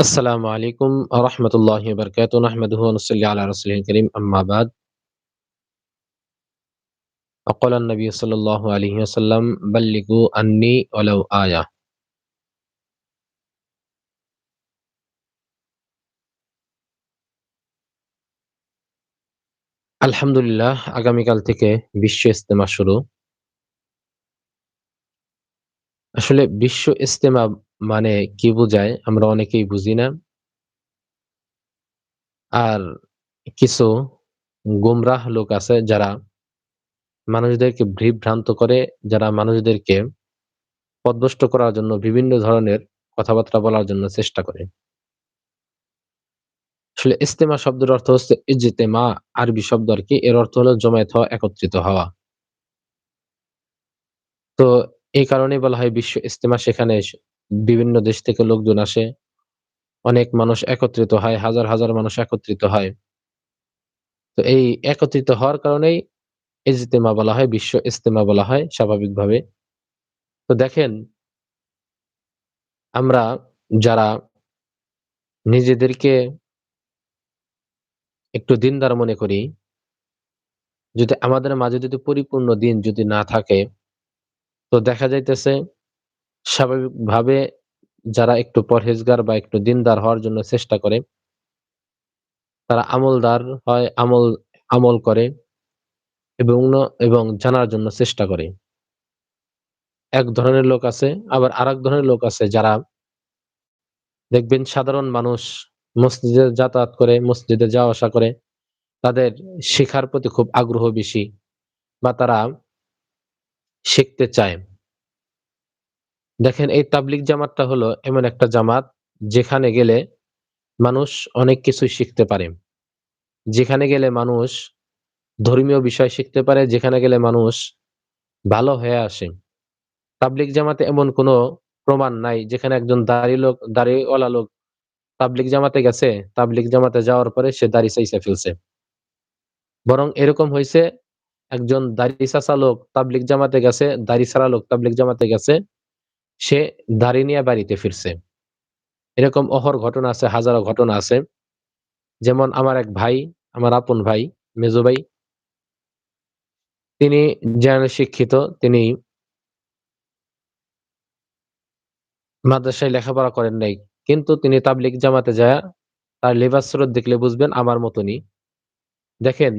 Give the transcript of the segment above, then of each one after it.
السلام عليكم ورحمة الله وبركاته نحمده ونصلي على رسوله الكريم أما بعد وقال النبي صلى الله عليه وسلم بلغوا عني ولو آية আলহামদুলিল্লাহ আগামীকাল থেকে বিশ্ব ইস্তেমা শুরু আসলে বিশ্ব ইস্তেমা মানে কি বোঝায়? আমরা অনেকেই বুঝি না। আর কিছু গুমরাহ লোক আছে যারা মানুষদেরকে বিভ্রান্ত করে, যারা মানুষদেরকে পথভ্রষ্ট করার জন্য বিভিন্ন ধরনের কথাবার্তা বলার জন্য চেষ্টা করে। আসলে ইস্তেমা শব্দের অর্থ হচ্ছে ইজতেমা, আরবি শব্দ আর কি, এর অর্থ হলো জমায়েত হওয়া, একত্রিত হওয়া। তো এই কারণেই বলা হয় বিশ্ব ইস্তেমা সেখানে বিভিন্ন দেশ থেকে লোকজন আসে। অনেক মানুষ একত্রিত হয়, হাজার হাজার মানুষ একত্রিত হয়। তো এই একত্রিত হওয়ার কারণেই ইজতেমা বলা হয়, বিশ্ব ইজতেমা বলা হয় স্বাভাবিকভাবে। তো দেখেন, আমরা যারা নিজেদেরকে একটু দিনদার মনে করি, যদি আমাদের মাঝে যদি পরিপূর্ণ দিন যদি না থাকে, তো দেখা যাইতেছে স্বাভাবিকভাবে যারা একটু পরহেজগার বা একটু দিনদার হওয়ার জন্য চেষ্টা করে, তারা আমলদার হয়, আমল আমল করে এবং এবং জানার জন্য চেষ্টা করে। এক ধরনের লোক আছে, আবার আরেক ধরনের লোক আছে যারা দেখবেন সাধারণ মানুষ মসজিদে যাতায়াত করে, মসজিদে যাওয়া আসা করে, তাদের শেখার প্রতি খুব আগ্রহ বেশি বা তারা শিখতে চায়। দেখেন এই তাবলিক জামাতটা হলো এমন একটা জামাত যেখানে গেলে মানুষ অনেক কিছুই শিখতে পারে। যেখানে গেলে মানুষ ধর্মীয় বিষয় শিখতে পারে, যেখানে গেলে মানুষ ভালো হয়ে আসে। তাবলিক জামাতে এমন কোনো প্রমাণ নাই যেখানে একজন দাড়ি লোক, দাড়িওয়ালা লোক তাবলিক জামাতে গেছে তাবলিক জামাতে যাওয়ার পরে সে দাড়ি চাইছে, ফেলছে। বরং এরকম হয়েছে একজন দাড়ি চাচা লোক তাবলিক জামাতে গেছে, দাড়ি ছাড়া লোক তাবলিক জামাতে গেছে সে দাড়ি নিয়ে বাড়িতে ফিরছে। এরকম অহর ঘটনা আছে, হাজারো ঘটনা আছে। যেমন আমার এক ভাই, আমার আপন ভাই, মেজো ভাই, তিনি জেনারেল শিক্ষিত, তিনি মাদ্রাসায় লেখাপড়া করেন নাই। কিন্তু তিনি তাবলিক জামাতে যায়, তার লেবাস স্রোত দেখলে বুঝবেন আমার মতনই। দেখেন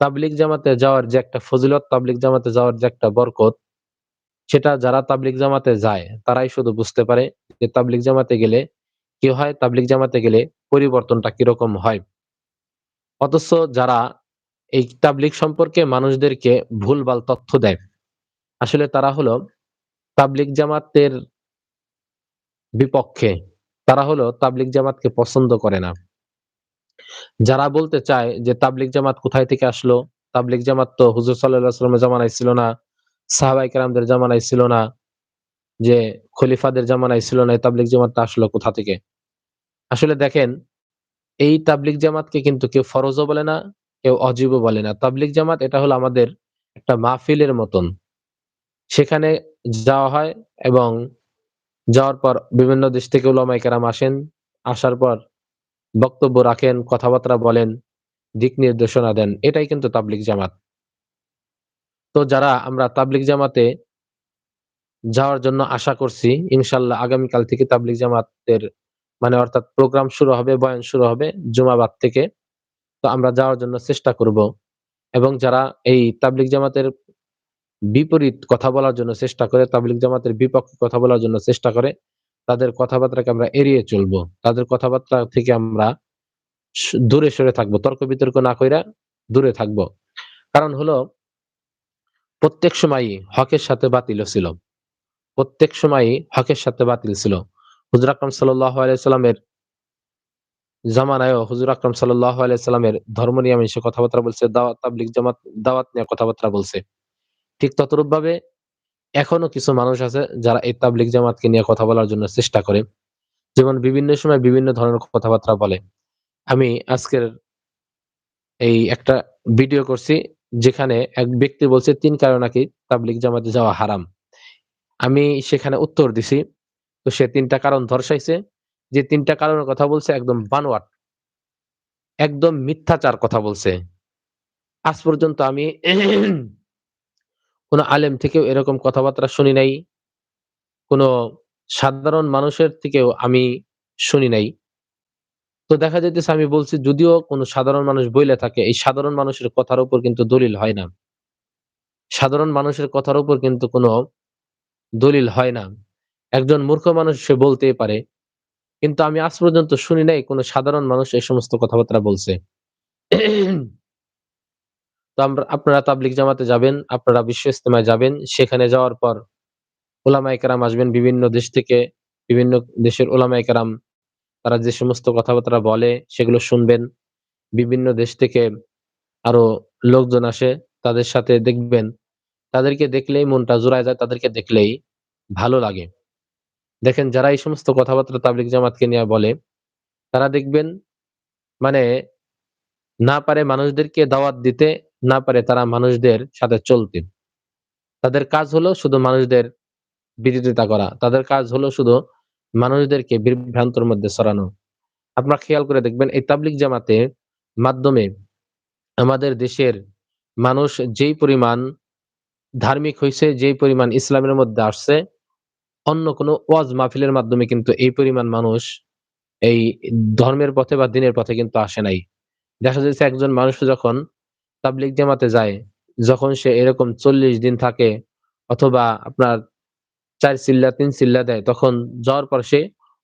তাবলিক জামাতে যাওয়ার যে একটা ফজিলত তাবলিক জামাতে যাওয়ার যে একটা বরকত সেটা যারা তাবলিক জামাতে যায়, তারাই শুধু বুঝতে পারে যে তাবলিক জামাতে গেলে কি হয় তাবলিক জামাতে গেলে পরিবর্তনটা কীরকম হয়। অথচ যারা এই তাবলিক সম্পর্কে মানুষদেরকে ভুলভাল তথ্য দেয়, আসলে তারা হলো তাবলিক জামাতের বিপক্ষে, তারা হলো তাবলিক জামাতকে পছন্দ করে না। যারা বলতে চায় যে তাবলিক জামাত কোথায় থেকে আসলো তাবলিক জামাত তো হুজুর সাল্লাহ সাল্লামের জামানায় ছিল না সাহাবাই কালামদের জামানায় ছিল না, যে খলিফাদের জামানায় ছিল না তাবলিক জামাতটা আসলো কোথা থেকে? আসলে দেখেন, এই তাবলিক জামাতকে কিন্তু কেউ ফরজও বলে না, কেউ অজীবও বলে না। তাবলিক জামাত এটা হলো আমাদের একটা মাহফিলের মতন। সেখানে যাওয়া হয় এবং যাওয়ার পর বিভিন্ন দেশ থেকে ওলামাই কেরাম আসেন, আসার পর বক্তব্য রাখেন, কথাবার্তা বলেন, দিক নির্দেশনা দেন। এটাই কিন্তু তাবলিক জামাত। তো যারা আমরা তাবলিক জামাতে যাওয়ার জন্য আশা করছি, ইনশাল্লাহ আগামীকাল থেকে তাবলিক জামাতের মানে অর্থাৎ প্রোগ্রাম শুরু হবে, বয়ান শুরু হবে জুমাবাদ থেকে। তো আমরা যাওয়ার জন্য চেষ্টা করব। এবং যারা এই তাবলিক জামাতের বিপরীত কথা বলার জন্য চেষ্টা করে তাবলিক জামাতের বিপক্ষে কথা বলার জন্য চেষ্টা করে, তাদের কথাবার্তাকে আমরা এড়িয়ে চলবো। তাদের কথাবার্তা থেকে আমরা দূরে সরে থাকব। তর্ক বিতর্ক না কইরা দূরে থাকব। কারণ হলো প্রত্যেক সময়ই হকের সাথে বাতিল ছিল। প্রত্যেক সময়ই হকের সাথে বাতিল ছিল। হুজুর আকরম সাল্লাহ আলাইসাল্লামের জামানায়ও হুজুর আকরম আলাইসাল্লামের ধর্ম নিয়ে আমি সে কথাবার্তা বলছে, দাওয়াত তাবলিক জামাত, দাওয়াত নিয়ে কথাবার্তা বলছে। ঠিক ততরূপ ভাবে এখনও কিছু মানুষ আছে যারা এই তাবলিক জামাতকে নিয়ে কথা বলার জন্য চেষ্টা করে। যেমন বিভিন্ন সময় বিভিন্ন ধরনের কথাবার্তা বলে। আমি আজকের এই একটা ভিডিও করছি। যেখানে এক ব্যক্তি বলছে, তিন কারণ নাকি তাবলিক জামাতে যাওয়া হারাম আমি সেখানে উত্তর দিছি, তো সে তিনটা কারণ ধর্ষাইছে যে তিনটা কারণের কথা বলছে, একদম বানোয়াট। একদম মিথ্যাচার কথা বলছে। আজ পর্যন্ত আমি কোন আলেম থেকেও এরকম কথাবার্তা শুনি নাই। কোন সাধারণ মানুষের থেকেও আমি শুনি নাই। তো দেখা যাইতেছে আমি বলছি যদিও কোন সাধারণ মানুষ বইলা থাকে, এই সাধারণ মানুষের কথার উপর কিন্তু দলিল হয় না। সাধারণ মানুষের কথার উপর কিন্তু কোন দলিল হয় না। একজন মূর্খ মানুষ সে বলতেই পারে। কিন্তু আমি আজ পর্যন্ত শুনি নাই কোন সাধারণ মানুষ এই সমস্ত কথাবার্তা বলছে। তো আমরা আপনারা তাবলিগ জামাতে যাবেন, আপনারা বিশ্ব ইস্তেমায় যাবেন। সেখানে যাওয়ার পর উলামায়ে কেরাম আসবেন বিভিন্ন দেশ থেকে, বিভিন্ন দেশের উলামায়ে কেরাম তারা যে সমস্ত কথাবার্তা বলে সেগুলো শুনবেন। বিভিন্ন দেশ থেকে আরও লোকজন আসে, তাদের সাথে দেখবেন। তাদেরকে দেখলেই মনটা জুড়ায় যায়, তাদেরকে দেখলেই ভালো লাগে। দেখেন যারা এই সমস্ত কথাবার্তা তাবলিগ জামাতকে নিয়ে বলে, তারা দেখবেন মানে না পারে মানুষদেরকে দাওয়াত দিতে, না পারে তারা মানুষদের সাথে চলতে। তাদের কাজ হলো শুধু মানুষদের বিরোধিতা করা। তাদের কাজ হলো শুধু মানুষদেরকে বিভ্রান্তর মধ্যে ছড়ানো। আপনারা খেয়াল করে দেখবেন এই তাবলিগ জামাতের মাধ্যমে আমাদের দেশের মানুষ যেই পরিমাণ ধার্মিক হইছে, যেই পরিমাণ ইসলামের মধ্যে আসছে, অন্য কোন ওয়াজ মাহফিলের মাধ্যমে কিন্তু এই পরিমাণ মানুষ এই ধর্মের পথে বা দিনের পথে কিন্তু আসে নাই। দেখা যাচ্ছে একজন মানুষ যখন তাবলিগ জামাতে যায়, যখন সে এরকম ৪০ দিন থাকে অথবা আপনার ৪ চিল্লা ৩ চিল্লা দেয়, তখন যাওয়ার পর সে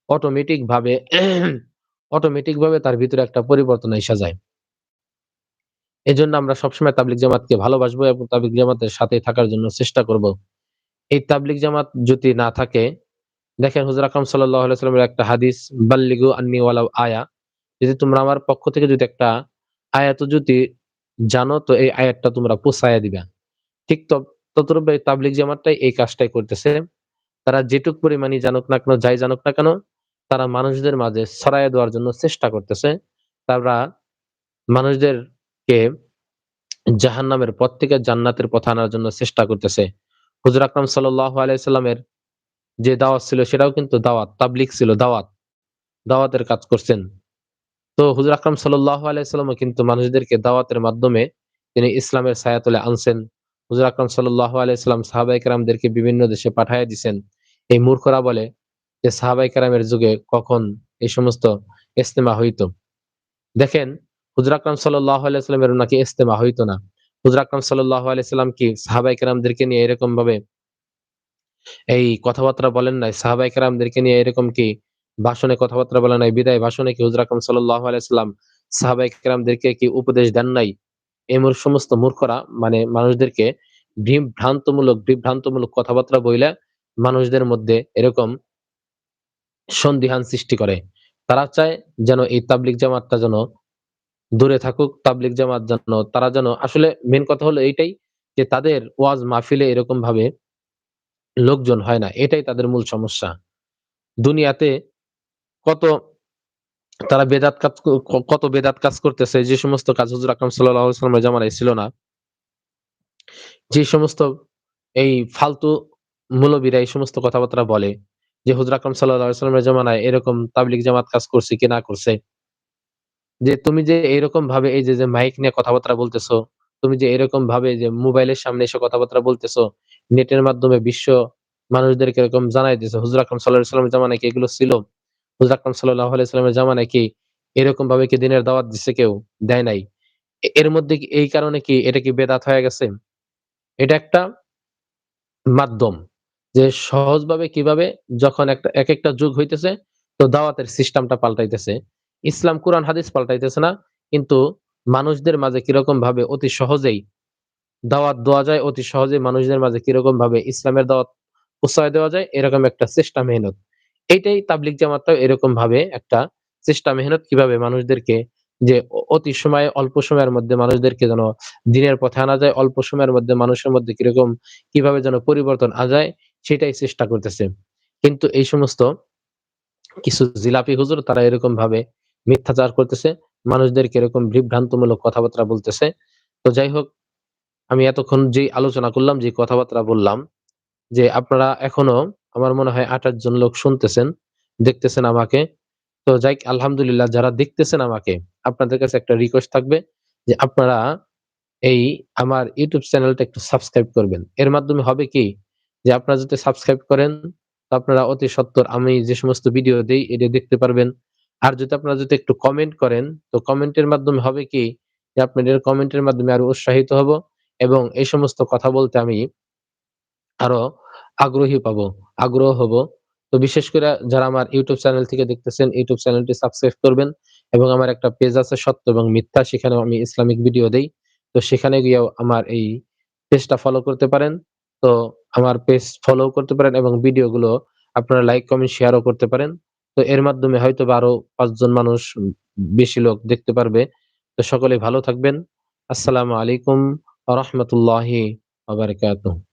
অটোমেটিক ভাবে অটোমেটিক ভাবে তার ভিতরে একটা পরিবর্তন আইসা যায়। এই জন্য আমরা সবসময় তাবলিক জামাতকে ভালোবাসবো এবং তাবলিক জামাতের সাথে থাকার জন্য চেষ্টা করব। এই তাবলিক জামাত যদি না থাকে, দেখেন হুজুর আকরাম ওয়াসাল্লামের একটা হাদিস, "বাল্লিগু আন্নী ওয়ালাউ আয়া" যদি তোমরা আমার পক্ষ থেকে যদি একটা আয়াতও যদি জানো তো এই আয়াতটা তোমরা পৌঁছায়া দিবা। ঠিক তো তদ্রূপ এই তাবলিগ জামাতটাই এই কাজটাই করতেছে। তারা যেটুক পরিমাণই জানুক না কেন, যাই জানুক না কেন, তারা মানুষদের মাঝে ছড়াইয়া দেওয়ার জন্য চেষ্টা করতেছে। তারা মানুষদেরকে জাহান্নামের পথ থেকে জান্নাতের পথে আনার জন্য চেষ্টা করতেছে। হুজুর আকরাম সাল্লামের যে দাওয়াত ছিল সেটাও কিন্তু দাওয়াত, তাবলিগ ছিল দাওয়াত। দাওয়াতের কাজ করছেন। তো হুজুর আকরাম আলাইহি কিন্তু মানুষদেরকে দাওয়াতের মাধ্যমে তিনি ইসলামের ছায়াতলে আনছেন। হুজুর আকরাম সাল্লাল্লাহু আলাইহি সাল্লাম সাহাবায়ে বিভিন্ন দেশে পাঠাইয়া দিছেন। এই মূর্খরা বলে যে সাহাবায়ে কেরামের যুগে কখন এই সমস্ত ইজতেমা হইতো। দেখেন, হুজুর আকরাম সাল্লাল্লাহু আলাইহি সাল্লামের নাকি ইজতেমা হইতো না। হুজুর আকরাম সাল্লাল্লাহু আলাইহি সাল্লাম কি সাহাবায়ে কেরামদেরকে নিয়ে এরকম ভাবে এই কথাবার্তা বলেন নাই? সাহাবায়ে কেরামদেরকে নিয়ে এরকম কি ভাষণে কথাবার্তা বলেন নাই? বিদায় ভাষণে কি হুজুর সাল্লাম সাহাবায়ে কেরামদেরকে কি উপদেশ দেন নাই? এই সমস্ত মূর্খরা মানে মানুষদেরকে বিভ্রান্তমূলক বিভ্রান্তমূলক কথাবার্তা বইলা মানুষদের মধ্যে এরকম সন্দিহান সৃষ্টি করে। তারা চায় যেন এই তাবলিগ জামাতটা যেন দূরে থাকুক। তাবলিগ জামাত যেন, তারা যেন, আসলে মেন কথা হলো এইটাই যে তাদের ওয়াজ মাহফিলে এরকম ভাবে লোকজন হয় না। এটাই তাদের মূল সমস্যা। দুনিয়াতে কত তারা বেদাত কাজ কত বেদাত কাজ করতেছে, যে সমস্ত কাজ হুজুর আকরাম আলাইহি জামানায় ছিল না। যে সমস্ত এই ফালতু মৌলবীরা এই সমস্ত কথাবার্তা বলে যে হুজুর আকরাম ওয়াসাল্লামের জামানায় এরকম তাবলিগ জামাত কাজ করছে কি না করছে। যে তুমি যে এরকম ভাবে এই যে, মাইক নিয়ে কথাবার্তা বলতেছো, তুমি যে এরকম ভাবে যে মোবাইলের সামনে এসে কথাবার্তা বলতেছো, নেটের মাধ্যমে বিশ্ব মানুষদেরকে এরকম জানাই দিছো। হুজুর আকরাম ওয়াসাল্লামের জামানায় কি এগুলো ছিল? হুজুর আকরাম সাল্লাল্লাহু আলাইহি ওয়াসাল্লামের জামানায় কি এরকম ভাবে কি দিনের দাওয়াত দিছে কেউ? দেয় নাই। এর মধ্যে এই কারণে কি এটা কি বেদাত হয়ে গেছে? এটা একটা মাধ্যম। যে সহজভাবে কীভাবে যখন একটা এক একটা যুগ হইতেছে তো দাওয়াতের সিস্টেমটা পাল্টাইতেছে। ইসলাম কুরআন হাদিস পাল্টাইতেছে না। কিন্তু মানুষদের মাঝে কীরকম ভাবে অতি সহজেই দাওয়াত দেওয়া যায়, অতি সহজেই মানুষদের মাঝে কীরকম ভাবে ইসলামের দাওয়াত পৌঁছায় দেওয়া যায় এরকম একটা চেষ্টা মেহনত। এইটাই তাবলিগ জামাতটাও এরকম ভাবে একটা চেষ্টা মেহনত কীভাবে মানুষদেরকে যে অতি সময়ে অল্প সময়ের মধ্যে মানুষদেরকে যেন দিনের পথে আনা যায়, অল্প সময়ের মধ্যে মানুষের মধ্যে কীরকম কীভাবে যেন পরিবর্তন আনা যায় সেটাই চেষ্টা করতেছে। কিন্তু এই সমস্ত কিছু জিলাপি হুজুর তারা এরকম ভাবে মিথ্যাচার করতেছে। মানুষদেরকে এরকম বিভ্রান্তমূলক কথাবার্তা বলতেছে। তো যাই হোক আমি এতক্ষণ যেই আলোচনা করলাম, যে কথাবার্তা বললাম যে আপনারা এখনও আমার মনে হয় ৮-৮ জন লোক শুনতেছেন, দেখতেছেন আমাকে। তো যাইক আলহামদুলিল্লাহ যারা দেখতেছেন আমাকে, আপনাদের কাছে একটা রিকোয়েস্ট থাকবে যে আপনারা এই আমার YouTube চ্যানেলটা একটু সাবস্ক্রাইব করবেন। এর মাধ্যমে হবে কি? যে আপনারা যদি সাবস্ক্রাইব করেন, তো আপনারা অতি সত্বর আমি যে সমস্ত ভিডিও দেই এটা দেখতে পারবেন। আর যদি আপনারা যদি একটু কমেন্ট করেন, তো কমেন্টের মাধ্যমে হবে কি? যে আপনাদের কমেন্টের মাধ্যমে আরও উৎসাহিত হব এবং এই সমস্ত কথা বলতে আমি আরও আগ্রহী পাবো, আগ্রহ হব। তো বিশেষ করে যারা আমার ইউটিউব চ্যানেল থেকে দেখতেছেন, YouTube চ্যানেলটি সাবস্ক্রাইব করবেন এবং আমার একটা পেজ আছে সত্য এবং মিথ্যা সেখানেও আমি ইসলামিক ভিডিও দেই। তো সেখানে গিয়েও আমার এই পেজটা ফলো করতে পারেন। তো আমার পেজ ফলো করতে পারেন এবং ভিডিওগুলো আপনারা লাইক, কমেন্ট, শেয়ারও করতে পারেন। তো এর মাধ্যমে হয়তো বা আরও পাঁচজন মানুষ বেশি লোক দেখতে পারবে। তো সকলে ভালো থাকবেন। আসসালামু আলাইকুম রাহমাতুল্লাহি ওয়া বারাকাতুহু।